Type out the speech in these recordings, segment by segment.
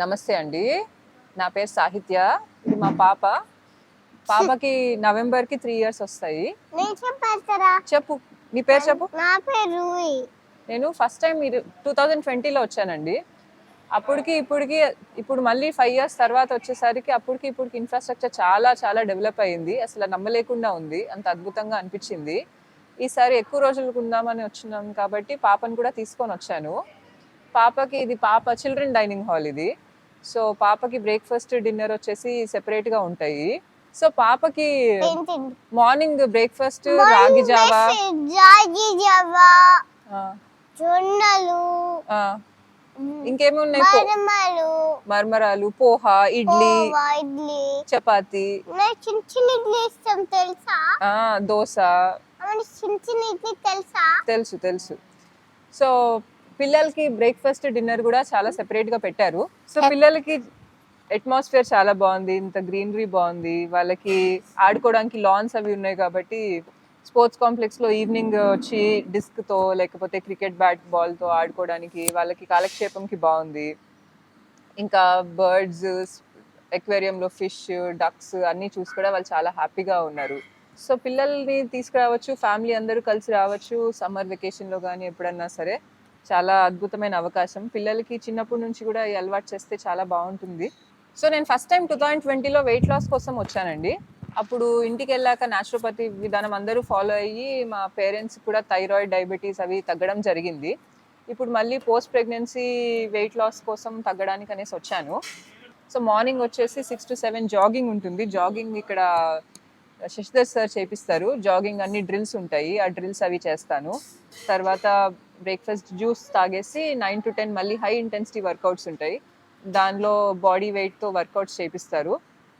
నమస్తే అండి. నా పేరు సాహిత్య ఇది మా పాప. పాపకి నవంబర్కి త్రీ ఇయర్స్ వస్తాయి. చెప్పు. నీ పేరు చెప్పు. నా పేరు నేను ఫస్ట్ టైం మీరు టూ థౌజండ్ ట్వంటీలో వచ్చానండి. అప్పటికి ఇప్పటికి ఇప్పుడు మళ్ళీ ఫైవ్ ఇయర్స్ తర్వాత వచ్చేసరికి అప్పటికి ఇప్పటికి ఇన్ఫ్రాస్ట్రక్చర్ చాలా చాలా డెవలప్ అయ్యింది అసలు నమ్మలేకుండా ఉంది. అంత అద్భుతంగా అనిపించింది. ఈసారి ఎక్కువ రోజులకు ఉందామని వచ్చినాం కాబట్టి పాపను కూడా తీసుకొని వచ్చాను. పాపకి ఇది పాప చిల్డ్రన్ డైనింగ్ హాల్ ఇది. సో పాపకి బ్రేక్ఫాస్ట్ డిన్నర్ వచ్చేసి separate గా ఉంటాయి. సో పాపకి మార్నింగ్ బ్రేక్ఫాస్ట్ రాగి జావా. రాగి జావా జొన్నలు ఇంకేమి ఉన్నాయి మర్మరాలు పోహా ఇడ్లీ చపాతి. చిన్న చిన్న ఇడ్లీ ఇష్టం తెలుసా? దోశ. చిన్న చిన్న ఇడ్లీ తెలుసా? తెలుసు తెలుసు. సో పిల్లలకి బ్రేక్ఫాస్ట్ డిన్నర్ కూడా చాలా సెపరేట్గా పెట్టారు. సో పిల్లలకి అట్మాస్ఫియర్ చాలా బాగుంది. ఇంత గ్రీనరీ బాగుంది. వాళ్ళకి ఆడుకోవడానికి లాన్స్ అవి ఉన్నాయి కాబట్టి స్పోర్ట్స్ కాంప్లెక్స్లో ఈవినింగ్ వచ్చి డిస్క్తో లేకపోతే క్రికెట్ బ్యాట్ బాల్తో ఆడుకోవడానికి వాళ్ళకి కాలక్షేపంకి బాగుంది. ఇంకా బర్డ్స్ ఎక్వేరియంలో ఫిష్ డక్స్ అన్నీ చూసి కూడా వాళ్ళు చాలా హ్యాపీగా ఉన్నారు. సో పిల్లల్ని తీసుకురావచ్చు ఫ్యామిలీ అందరూ కలిసి రావచ్చు సమ్మర్ వెకేషన్లో కానీ ఎప్పుడన్నా సరే. చాలా అద్భుతమైన అవకాశం. పిల్లలకి చిన్నప్పటి నుంచి కూడా ఈ అలవాటు చేస్తే చాలా బాగుంటుంది. సో నేను ఫస్ట్ టైం టూ థౌజండ్ ట్వంటీలో వెయిట్ లాస్ కోసం వచ్చానండి. అప్పుడు ఇంటికి వెళ్ళాక నాచురోపతి విధానం అందరూ ఫాలో అయ్యి మా పేరెంట్స్ కూడా థైరాయిడ్ డయాబెటీస్ అవి తగ్గడం జరిగింది. ఇప్పుడు మళ్ళీ పోస్ట్ ప్రెగ్నెన్సీ వెయిట్ లాస్ కోసం తగ్గడానికి అనేసి వచ్చాను. సో మార్నింగ్ వచ్చేసి సిక్స్ టు సెవెన్ జాగింగ్ ఉంటుంది. జాగింగ్ ఇక్కడ శశిధర్ సార్ చేపిస్తారు. జాగింగ్ అన్ని డ్రిల్స్ ఉంటాయి. ఆ డ్రిల్స్ అవి చేస్తాను. తర్వాత బ్రేక్ఫాస్ట్ జ్యూస్ తాగేసి నైన్ టు టెన్ మళ్ళీ హై ఇంటెన్సిటీ వర్కౌట్స్ ఉంటాయి. దానిలో బాడీ వెయిట్తో వర్కౌట్స్ చేపిస్తారు.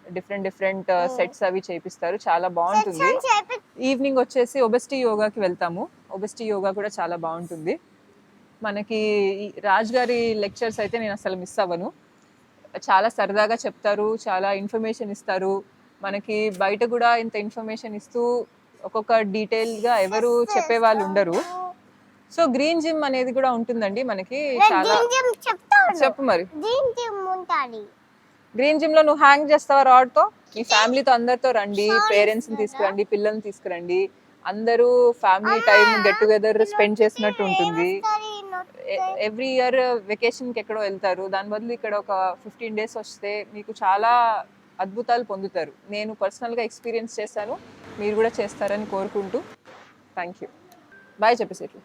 డిఫరెంట్ డిఫరెంట్ సెట్స్ అవి చేపిస్తారు. చాలా బాగుంటుంది. ఈవినింగ్ వచ్చేసి ఒబెస్టీ యోగాకి వెళ్తాము. ఒబెస్టీ యోగా కూడా చాలా బాగుంటుంది. మనకి రాజ్ గారి లెక్చర్స్ అయితే నేను అసలు మిస్ అవ్వను. చాలా సరదాగా చెప్తారు చాలా ఇన్ఫర్మేషన్ ఇస్తారు. మనకి బయట కూడా ఇంత ఇన్ఫర్మేషన్ ఇస్తూ ఒక్కొక్క డీటెయిల్గా ఎవరు చెప్పే వాళ్ళు ఉండరు. సో గ్రీన్ జిమ్ అనేది కూడా ఉంటుందండి మనకి చాలా చెప్పు మరి. దీని జిమ్ ఉంటుంది గ్రీన్ జిమ్లో నువ్వు హ్యాంగ్ చేస్తావా రాడ్తో? మీ ఫ్యామిలీతో అందరితో రండి పేరెంట్స్ని తీసుకురండి పిల్లల్ని తీసుకురండి. అందరూ family time get together spend చేసినట్టు ఉంటుంది. ఎవ్రీ ఇయర్ వెకేషన్కి ఎక్కడో వెళ్తారు. దాని బదులు ఇక్కడ ఒక ఫిఫ్టీన్ డేస్ వస్తే మీకు చాలా అద్భుతాలు పొందుతారు. నేను పర్సనల్గా ఎక్స్పీరియన్స్ చేశాను. మీరు కూడా చేస్తారని కోరుకుంటూ. థ్యాంక్ యూ బాయ్ చెప్పేసి బాయ్.